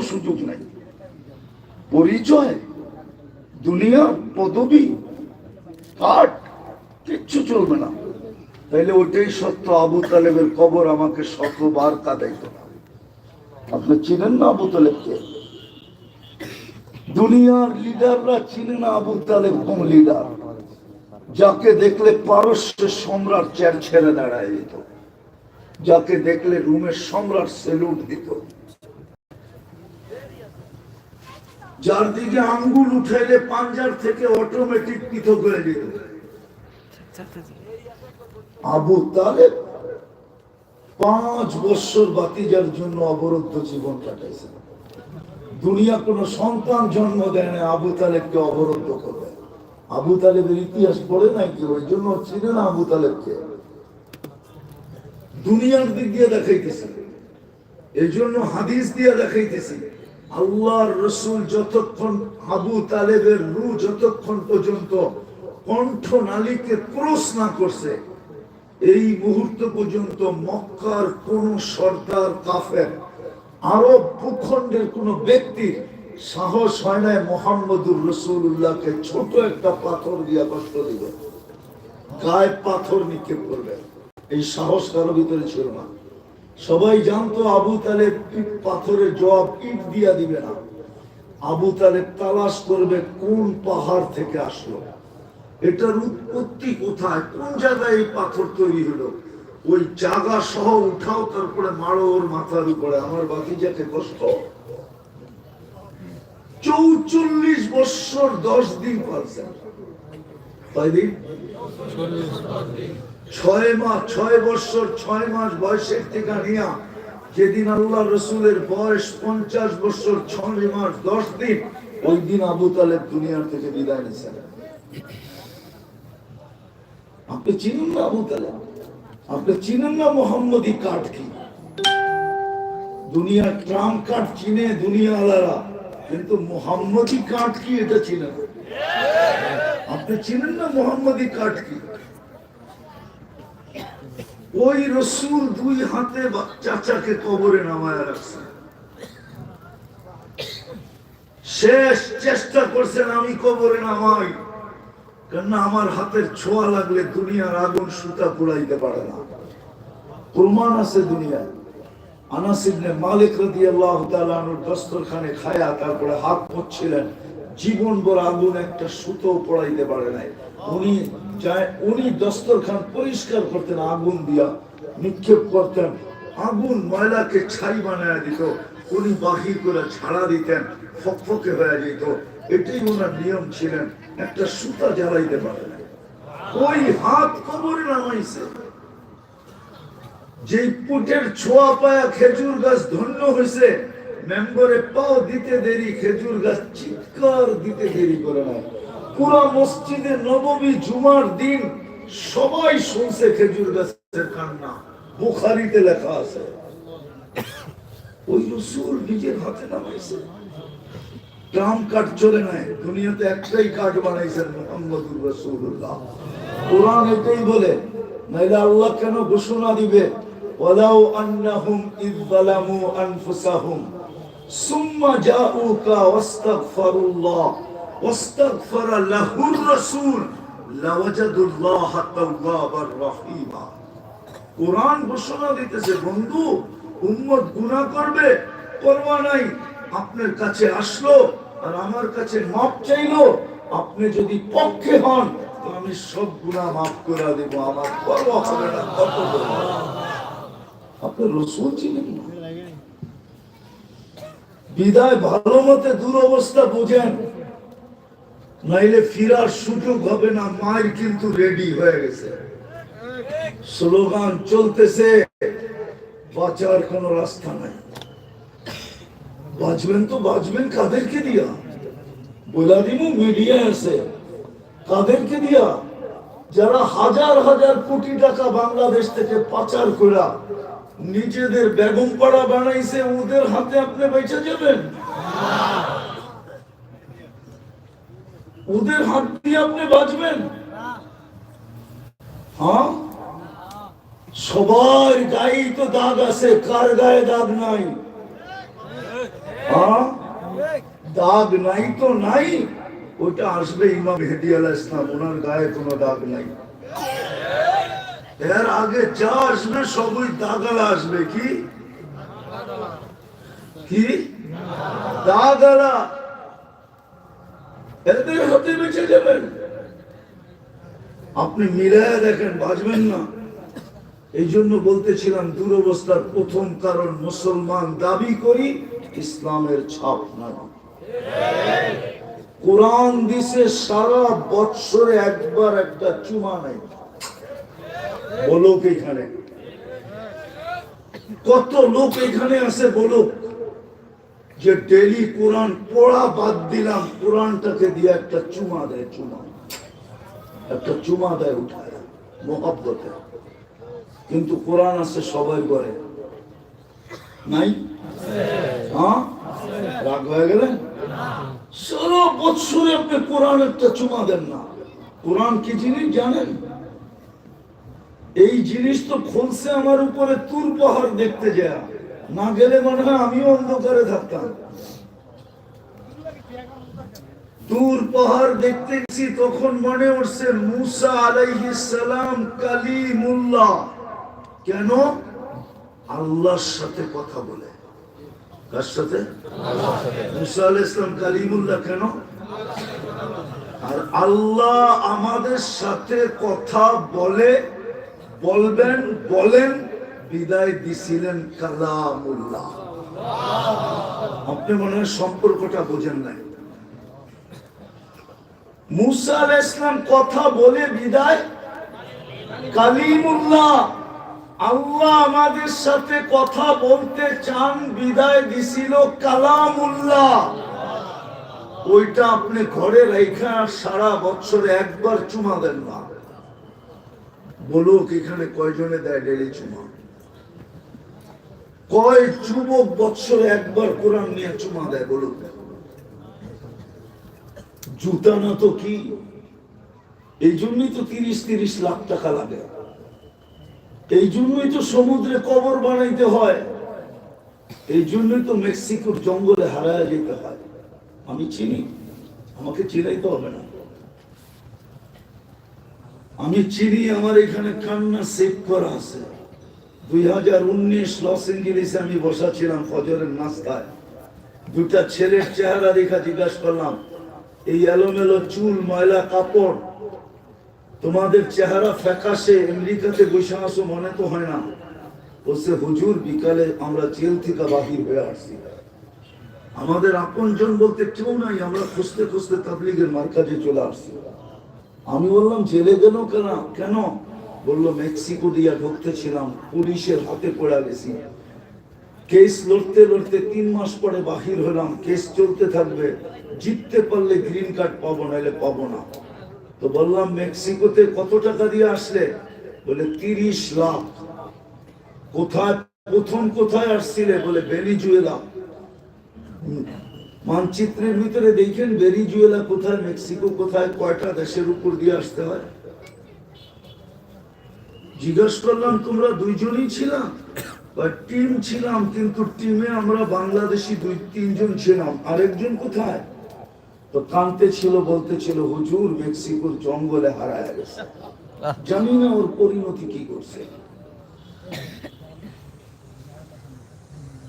সুযোগ নাই। পরিচয়, দুনিয়া, পদবি, কাঠ, কিচ্ছু চলবে না। তাইলে ওইটাই সত্য, আবু তালেবের কবর আমাকে শতবার কাদাইত আপনি চিনেন না আবু তালেবকে? দুনিয়ার লিডাররা চিনে না আবু তালেব কোন লিডার? যাকে দেখলে পারস্যের সম্রাট চেয়ার ছেড়ে দাঁড়ায় দিত। যাকে দেখলে রুমের সম্রাট সেলুট দিত। যার দিকে আঙ্গুল উঠাইলে পাঞ্জার থেকে অটোমেটিক পৃথক হয়ে যেত। আবু তালেব পাঁচ বছর বাতিজার জন্য অবরুদ্ধ জীবন কাটাইছে দুনিয়া কোন সন্তান জন্ম দেয় না, আবু তালেবকে অবরুদ্ধ করবে। আবু তালেবের ইতিহাস পড়ে নাই কেউ ওই জন্য ছিল না আবু তালেবকে। দুনিয়ার দিক দিয়ে দেখাইতেছে। এই জন্য হাদিস দিয়ে দেখাইতেছি। আল্লাহর রসুল যতক্ষণ আবু তালেবের রু যতক্ষণ পর্যন্ত কণ্ঠ নালীকে ক্রস না করছে, এই মুহূর্ত পর্যন্ত মক্কার কোন সর্দার, কাফের, আরব ভূখণ্ডের কোন ব্যক্তির সাহস হয় না মোহাম্মদুর রসুল্লাহকে ছোট একটা পাথর দিয়া কষ্ট দিবে। গায়ে পাথর নিক্ষেপ করবে। এই সাহস কারও ভিতরে ছিল না। সবাই জানতো আবু তালেব ইট পাথরের জবাব ইট দিয়া দিবে না। আবু তালেব তালাশ করবে কোন পাহাড় থেকে আসলো। এটার উৎপত্তি কোথায়? কোন জায়গায় এই পাথর তৈরি হলো? ওই জায়গা সহ উঠাও, তারপরে মারো ওর মাথার উপরে। আমার বাকি যাকে কষ্ট। চৌচল্লিশ বৎসর দশ দিন পারছেন কয়দিন ছয় মাস, ছয় বছর, ছয় মাস বয়সের থেকে নিয়া যেদিন আল্লাহ রসুলের বয়স পঞ্চাশ বছর, ছয় মাস দশ দিন, ওই দিন আবু তালেব দুনিয়ার থেকে বিদায় নিয়েছেন আপনি চিনুন না আবু তালেব? আপনি চিনেন না মোহাম্মদী কাঠ কি? দুনিয়ার ট্রাম কাঠ চিনে দুনিয়া আলারা কিন্তু মোহাম্মদী কাঠ কি এটা চিনেন। আপনি চিনেন না মোহাম্মদী কাঠ কি? ওই রসুল দুই হাতে চাচাকে কবরে নামায় রাখছে। শেষ চেষ্টা করছেন, আমি কবরে নামাই। কেননা আমার হাতের ছোঁয়া লাগলে দুনিয়ার আগুন সুতা পুড়াইতে পারে না। প্রমাণ আছে দুনিয়ায়। আনাস ইবনে মালিক রাদিয়াল্লাহু তাআলা আনহুর দস্তরখানে খায়া তারপরে হাত পড়ছিলেন জীবন ভর আগুন একটা সুতো পড়াইতে পারে নাই। উনি উনি দস্তরখান পরিষ্কার করতেন, আগুন দিয়া নিক্ষেপ করতেন। আগুন ময়লাকে ছাই বানায় দিত, উনি করে ছাড়া দিতেন, ফকফকে হয়ে যেত। ওনার নিয়ম ছিলেন, একটা সুতা জ্বালাইতে পারে ওই হাত কবরে নামাইছে। যে পুটের ছোঁয়া পায়া খেজুর গাছ ধন্য হয়েছে মেম্বরে পাও দিতে দেরি, খেজুর গাছ চিৎকার দিতে দেরি করে না পুরা মসজিদে নবমী জুমার দিন সবাই শুনছে খেজুর গাছের কান্না। বুখারিতে লেখা আছে। ওই রসুল নিজের হাতে নামাইছে। ট্রাম চলে নাই, দুনিয়াতে একটাই বানাইছেন মোহাম্মদুর রসুল্লাহ কোরআন এটাই বলে, নাইলে আল্লাহ কেন ঘোষণা দিবে? ওয়ালাউ আন্নাহুম ইয যালামু আনফুসাহুম। সুম্মা জাউকা ওয়াস্তাগফিরুল্লাহ। ওয়াস্তাগফারা লাহুর রাসূল, লাওয়াজাদুল্লাহ তাওয়াবার রহিমা। কোরআন ঘোষণা দিতেছে, বন্ধু, উম্মত গুনাহ করবে, পরোয়া নাই, আপনার কাছে আসলো আর আমার কাছে মাপ চাইলো, আপনি যদি পক্ষে হন, তো আমি সব গুনাহ মাফ করে দেব, আমার পরোয়া হবে না, কত বিদায় ভালো মতে দুরবস্থা বুঝেন। নাইলে ফিরার সুযোগ হবে না মায়ের কিন্তু রেডি হয়ে গেছে। স্লোগান চলতেছে, বাঁচার কোনো রাস্তা নাই। বাঁচবেন তো বাঁচবেন কাদেরকে দিয়া? বলা দিমু মিডিয়া আছে, কাদেরকে দিয়া? যারা হাজার হাজার কোটি টাকা বাংলাদেশ থেকে পাচার করা, নিজেদের বেগম পাড়া বানাইছে, ওদের হাতে আপনি বেঁচে যাবেন? ওদের হাত দিয়ে আপনি বাঁচবেন? হ্যাঁ? সবার গায়ে তো দাগ আছে, কার গায়ে দাগ নাই? হ্যাঁ? দাগ নাই তো নাই ওটা আসবে ইমাম মেহেদি আলাহ ইসলাম ওনার গায়ে কোনো দাগ নাই। এর আগে যা আসবে, সবই দাগালা আসবে কি? দাগালা। আপনি মিলায় দেখেন, বাঁচবেন না। এই জন্য বলতেছিলাম, দুরবস্থার প্রথম কারণ মুসলমান দাবি করি, ইসলামের ছাপ নাই কোরআন দিছে সারা বৎসরে একবার একটা চুমা নাই। বলুক এখানে। কত লোক এখানে আছে, বলুক। যে ডেলি কোরআন পড়া বাদ দিলাম, কোরআনটাকে দিয়ে একটা চুমা দেয়, চুমা। একটা চুমা দেয় উঠায়, মোহাব্বতে। কিন্তু কোরআন আছে, সবাই করে। নাই? হ্যাঁ? রাগ হয়ে গেলেন সারা বৎসরে আপনি কোরআন একটা চুমা দেন না। কোরআন কি জিনিস জানেন? এই জিনিস তো খুলছে আমার উপরে তুর পাহাড় দেখতে যায়। না গেলে মনে হয় আমিও অন্ধকারে থাকতাম। তুর পাহাড় দেখতে গেছি, তখন মনে উঠছে মুসা আলাইহিস সালাম কালিমুল্লাহ। কেন? আল্লাহর সাথে কথা বলে। কার সাথে? মুসা আলাইহিস সালাম কালিমুল্লাহ কেন? আর আল্লাহ আমাদের সাথে কথা বলে, বলবেন, বলেন বিদায় দিছিলেন কালামুল্লাহ। আপনি মনে হয় সম্পর্কটা বোঝেন নাই। মুসা ইসলাম কথা বলে বিদায়, কালিমুল্লাহ, আল্লাহ আমাদের সাথে কথা বলতে চান, বিদায় দিছিল কালামুল্লাহ। ওইটা আপনি ঘরে রেখা সারা বছরে একবার চুমা দেন না। বলুক এখানে কয়জনে দেয় ডেলি চুমা? কয় যুবক বৎসরে একবার কোরআন নিয়ে চুমা দেয় বলুক জুতা না তো কি? এই জন্যই তো তিরিশ তিরিশ লাখ টাকা লাগে। এই জন্যই তো সমুদ্রে কবর বানাইতে হয়। এই জন্যই তো মেক্সিকোর জঙ্গলে হারায় যেতে হয়। আমি চিনি, আমাকে চিনাইতে হবে না। আমি চিনি আমার এখানে কান্না সেভ করা আছে। দুই হাজার উনিশ লস এঞ্জেলিসে আমি বসা ছিলাম ফজরের নাস্তায়। দুটা ছেলের চেহারা দেখা জিজ্ঞাসা করলাম, এই এলোমেলো চুল, ময়লা, কাপড়, তোমাদের চেহারা ফ্যাকাশে আমেরিকাতে বসে আসো মনে তো হয় না? বলছে, হুজুর, বিকালে আমরা জেল থেকে বাহির হয়ে আসছি। আমাদের আপনজন বলতে কেউ নাই, আমরা খুঁজতে খুঁজতে তাবলিগের মার্কাজে চলে আসছি। আমি বললাম, জেলে গেল কেন? কেন? বলল, মেক্সিকো দিয়া ঢুকতে ছিলাম পুলিশের হাতে পড়া গেছি। কেস লড়তে লড়তে তিন মাস পরে বাহির হলাম, কেস চলতে থাকবে, জিততে পারলে গ্রিন কার্ড পাবো নাহলে পাবো না। তো বললাম, মেক্সিকোতে কত টাকা দিয়ে আসলে? বলে, তিরিশ লাখ। কোথায়, প্রথম কোথায় আসছিলে? বলে, বেনিজুয়েলা। মানচিত্রের ভিতরে দেখেন বেরিজুয়েলা কোথায়, মেক্সিকো কোথায়, কয়টা দেশের উপর দিয়ে আসতে হয়? জিজ্ঞেস করলাম, তোমরা দুইজনই ছিলাম টিম ছিলাম, কিন্তু টিমে আমরা বাংলাদেশি দুই, তিনজন ছিলাম। আরেকজন কোথায়? তো কানতে ছিল বলতে ছিল হুজুর, মেক্সিকোর জঙ্গলে হারায় গেছে। জানি না ওর পরিণতি কি করছে।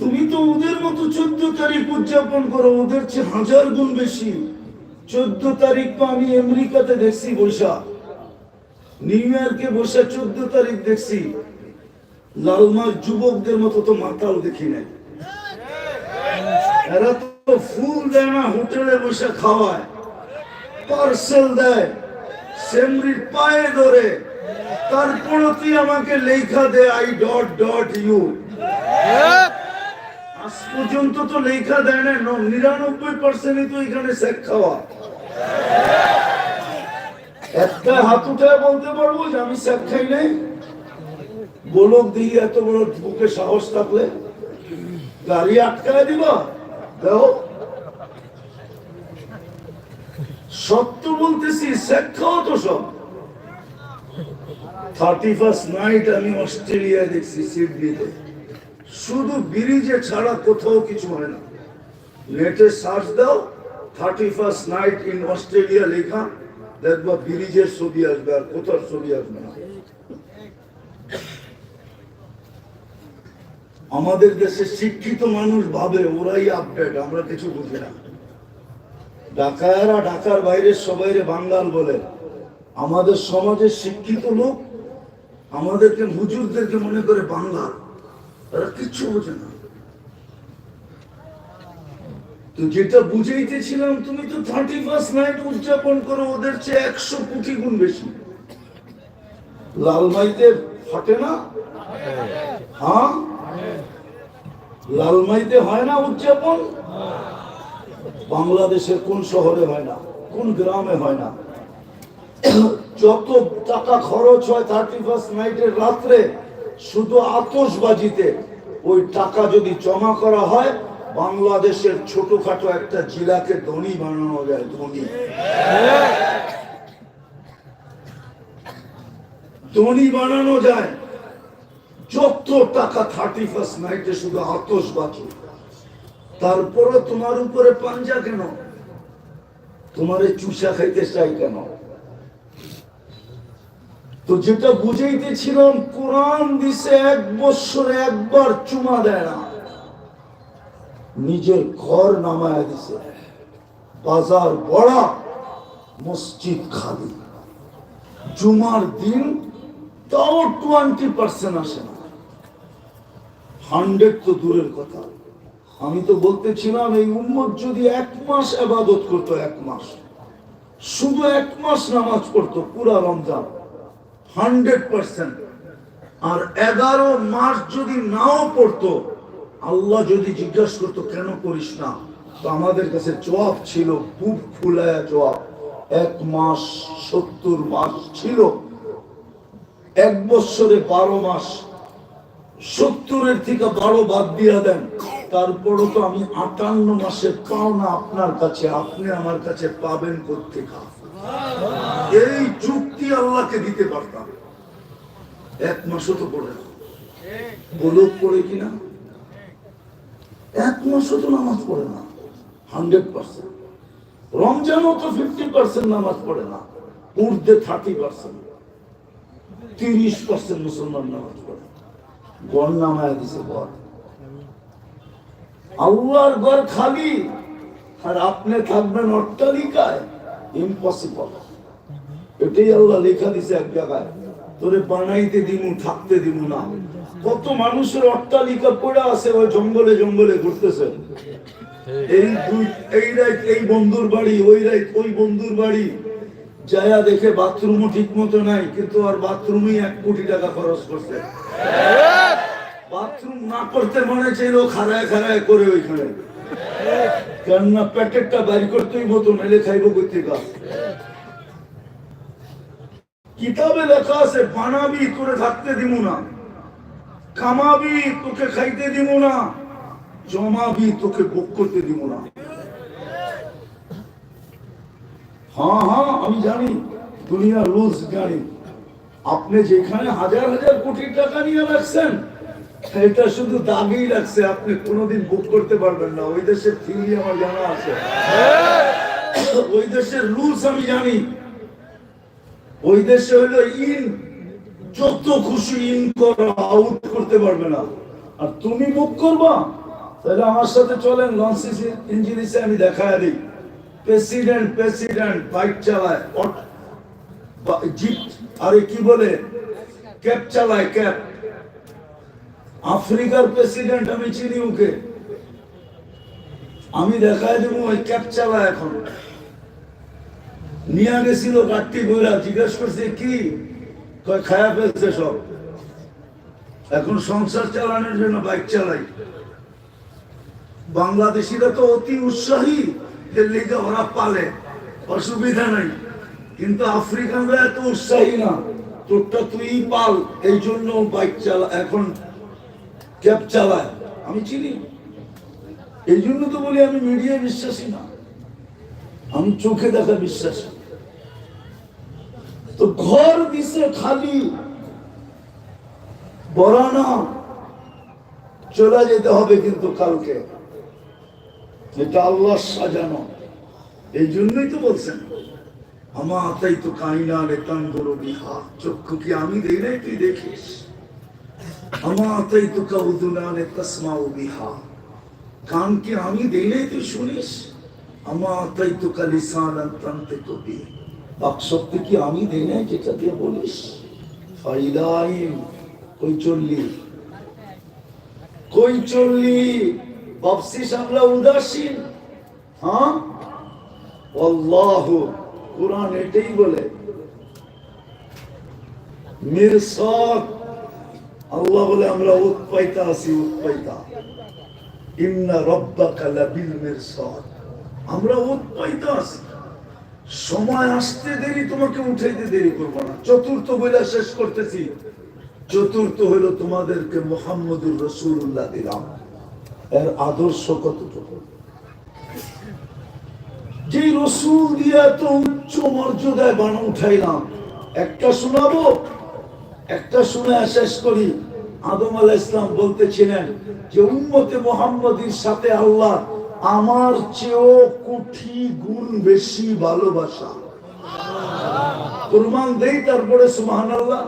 তুমি তো ওদের মতো চোদ্দ তারিখ উদযাপন করো, ওদের চেয়ে হাজার গুণ বেশি। চোদ্দ তারিখ তো আমি আমেরিকাতে দেখছি বৈশা নিউ ইয়র্কে বসে চোদ্দ তারিখ দেখছি। লালমার যুবকদের মতো তো মাতাল দেখি নাই। এরা তো ফুল দেয় না, হোটেলে বসে খাওয়ায়। পার্সেল দেয়, সেমরির পায়ে ধরে। তারপর তুই আমাকে লেখা দে আই ডট ডট ইউ আজ পর্যন্ত তো লেখা দেয় না নিরানব্বই পার্সেন্টই তো এখানে শেখ খাওয়া। একটা হাত উঠায় বলতে পারব যে আমি শেখ খাই নাই। বলক দিই এত বড় বুকে সাহস থাকলে গাড়ি আটকায় দিবা? দেখো। সত্য বলতেছি শেখ তো সব। থার্টি ফার্স্ট নাইট আমি অস্ট্রেলিয়ায় দেখছি সিডনিতে শুধু ব্রিজে ছাড়া কোথাও কিছু হয় না। নেটে সার্চ দাও, thirty first night in Australia লেখা। দেখবা ব্রিজের ছবি আসবে আর কোথার ছবি আসবে? আমাদের দেশে শিক্ষিত মানুষ ভাবে, ওরাই আপডেট আমরা কিছু বুঝি না। ঢাকায়রা ঢাকার বাইরে সবাইরে বাঙ্গাল বলে। আমাদের সমাজের শিক্ষিত লোক আমাদেরকে হুজুরদেরকে মনে করে বাঙ্গাল। তারা কিচ্ছু বোঝে না। তো যেটা বুঝাইতেছিলাম তুমি তো থার্টি ফার্স্ট নাইট উদযাপন করো, ওদের চেয়ে একশো কোটি গুণ বেশি। লালমাইতে ফাটে না? হ্যাঁ? লালমাইতে হয় না উদযাপন? বাংলাদেশের কোন শহরে হয় না, কোন গ্রামে হয় না। যত টাকা খরচ হয় থার্টি ফার্স্ট নাইটের রাত্রে, শুধু আতসবাজিতে ওই টাকা যদি জমা করা হয় বাংলাদেশের ছোটখাটো একটা জেলাকে ধনী বানানো যায়, ধনী। ধনী বানানো যায়। যত টাকা থার্টি ফার্স্ট নাইটে শুধু আতসবাজি তারপরে তোমার উপরে পাঞ্জা কেন? তোমার চুষা খাইতে চাই কেন? তো যেটা বুঝাইতেছিলাম, কোরআন দিছে এক বছরে একবার চুমা দেয় না। নিজের ঘর নামায় দিছে। বাজার বড়া, মসজিদ খালি। জুমার দিন তাও টোয়েন্টি পার্সেন্ট আসে না। হান্ড্রেড তো দূরের কথা। আমি তো বলতেছিলাম, এই উম্মত যদি এক মাস আবাদত করতো, এক মাস। শুধু এক মাস নামাজ পড়তো, পুরা রমজান। হান্ড্রেড পার্সেন্ট আর এগারো মাস যদি নাও পড়তো আল্লাহ যদি জিজ্ঞাসা করতো, কেন করিস না? তো আমাদের কাছে জবাব ছিল, বুক ফুলায়া জবাব। এক মাস, সত্তর মাস ছিল। এক বছরে বারো মাস। সত্তরের থেকে বারো বাদ দিয়া দেন। তারপরও তো আমি আটান্ন মাসে পাও না আপনার কাছে, আপনি আমার কাছে পাবেন করতে এই চুক্তি আল্লাহকে দিতে পারতাম। এক মাসও তো পড়ে গোলক পড়ে কিনা? এক মাসও তো নামাজ পড়ে না। Hundred percent. রমজানও তো ফিফটি পার্সেন্ট নামাজ পড়ে না। উর্ধে থার্টি পার্সেন্ট। তিরিশ পার্সেন্ট মুসলমান নামাজ পড়ে। গড় নামায় দিছে গড় আল্লাহর ঘর খালি। আর আপনি থাকবেন অট্টালিকায়। ইম্পসিবল এটাই আল্লাহ লেখা দিছে এক জায়গায়। তোরে বানাইতে দিমু, থাকতে দিমু না। কত মানুষের অট্টালিকা পড়ে আছে, ওই জঙ্গলে জঙ্গলে ঘুরতেছে। এই দুই, এই রাত এই বন্ধুর বাড়ি, ওই রাত ওই বন্ধুর বাড়ি। যায়া দেখে বাথরুমও ঠিক মতো নাই, কিন্তু আর বাথরুমই এক কোটি টাকা খরচ করছে। বাথরুম না করতে মনে চাইল খারায় খারায় করে ওইখানে। কেননা প্যাকেটটা বাইর করতেই মতো মেলে খাইব কোথেকা কিতাবে লেখা আছে, বানাবি, তোরে থাকতে দিব না। কামাবি তোকে খাইতে দিব না। জমাবি, তোকে ভোগ করতে দিব না। হ্যাঁ হ্যাঁ আমি জানি দুনিয়া রুলস জানি আপনি যেখানে হাজার হাজার কোটি টাকা নিয়ে রাখছেন এটা শুধু দাগেই রাখছে, আপনি কোনোদিন বুক করতে পারবেন না। ওই দেশের থিওরি আমার জানা আছে। ওই দেশের রুলস আমি জানি। ওই দেশে হলো ইন যত খুশি ইন করো আউট করতে পারবে না। আর তুমি বুক করবা, তাহলে আমার সাথে চলেন লঞ্চ ইঞ্জিনিসে আমি দেখায় দিই। প্রেসিডেন্ট প্রেসিডেন্ট বাইক চালায় জিপ আরে কি বলে? ক্যাব চালায় ক্যাব আফ্রিকার প্রেসিডেন্ট আমি চিনি ওকে। আমি দেখায় দেবো ওই ক্যাব চালায় এখন। নিয়ে গেছিল গাড়ি বইরা, জিজ্ঞেস করছে, কি? কয় খায়া ফেলছে সব। এখন সংসার চালানোর জন্য বাইক চালাই। বাংলাদেশিরা তো অতি উৎসাহী লিগে ওরা পালে, অসুবিধা নাই। কিন্তু আফ্রিকানরা এত উৎসাহী না, তোরটা তুই পাল, এই জন্য বাইক চালা, এখন ক্যাব চালায়। আমি চিনি। এই জন্য তো বলি আমি মিডিয়ায় বিশ্বাসী না। আমি চোখে দেখা বিশ্বাসী। তো ঘর দিছে খালি। বরানা, চলে যেতে হবে কিন্তু কালকে। এটা আল্লাহ সাজানো। এই জন্যই তো বলছেন। আমা তাই তো কাইনা রে তাঙ্গর বিহা। চক্ষু কি আমি দেই নাই, তুই দেখিস? আমা তাই তো কাউদুনা রে তসমাউ বিহা। কান কি আমি দেই নাই, তুই শুনিস? আমা তাই তো কালিসান তান্তে তো বি বাক শক্তি কি আমি দেই নাই যেটা দিয়ে বলিস? কই চললি? কই চললি? ভাবছিস আমরা উদাসীন? হ্যাঁ? আল্লাহ কোরআন এটাই বলে। মিরসাদ আল্লাহ বলে আমরা উৎপাইতা আছি, উৎপাইতা। ইন্না রব্বাকা লাবিল মিরসাদ আমরা উৎপাইতা আছি। সময় আসতে দেরি, তোমাকে উঠাইতে দেরি করব না। চতুর্থ বইলা শেষ করতেছি। চতুর্থ হলো তোমাদেরকে মোহাম্মদুর রসুল্লাহ দিলাম। এর আদর্শ কতটুকু? যে রসুল দিয়ে এত উচ্চ মর্যাদায় বানা উঠাইলাম, একটা শোনাবো? একটা শুনে শেষ করি। আদম আলাহ ইসলাম বলতেছিলেন যে, উম্মতে মোহাম্মদীর সাথে আল্লাহ আমার চেয়েও কোটি গুণ বেশি ভালোবাসা। প্রমাণ দেই তারপরে সুমাহান আল্লাহ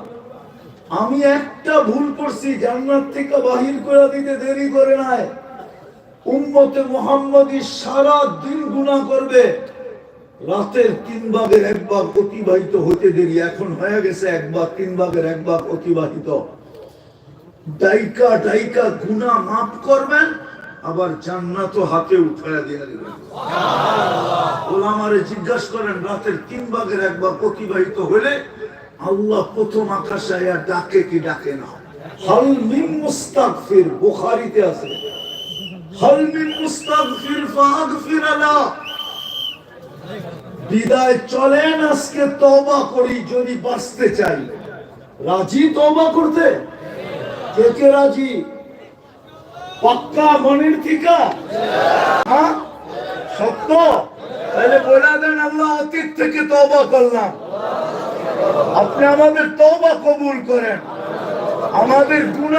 আমি একটা ভুল করছি, জান্নাত থেকে বাহির করে দিতে দেরি করে নাই। উম্মতে মোহাম্মদী সারা দিন গুণা করবে। রাতের তিন ভাগের এক ভাগ অতিবাহিত হতে দেরি, এখন হয়ে গেছে এক ভাগ, তিন ভাগের এক ভাগ অতিবাহিত। ডাইকা ডাইকা গুণা মাফ করবেন আবার জান্নাত হাতে উঠাইয়া দিয়ে দিবেন ওলামারে জিজ্ঞাসা করেন, রাতের তিন ভাগের এক ভাগ অতিবাহিত হলে আল্লাহ প্রথম আকাশে ডাকে কি ডাকে না? করি যদি বাঁচতে চাই। রাজি তওবা করতে? কে কে রাজি? পাক্কা মনির ঠিকা? হ্যাঁ? সত্য? তাহলে বলে দেন আমরা অতীত থেকে তবা করলাম। আপনি আমাদের তবা কবুল করেন। আমাদের গুনাহ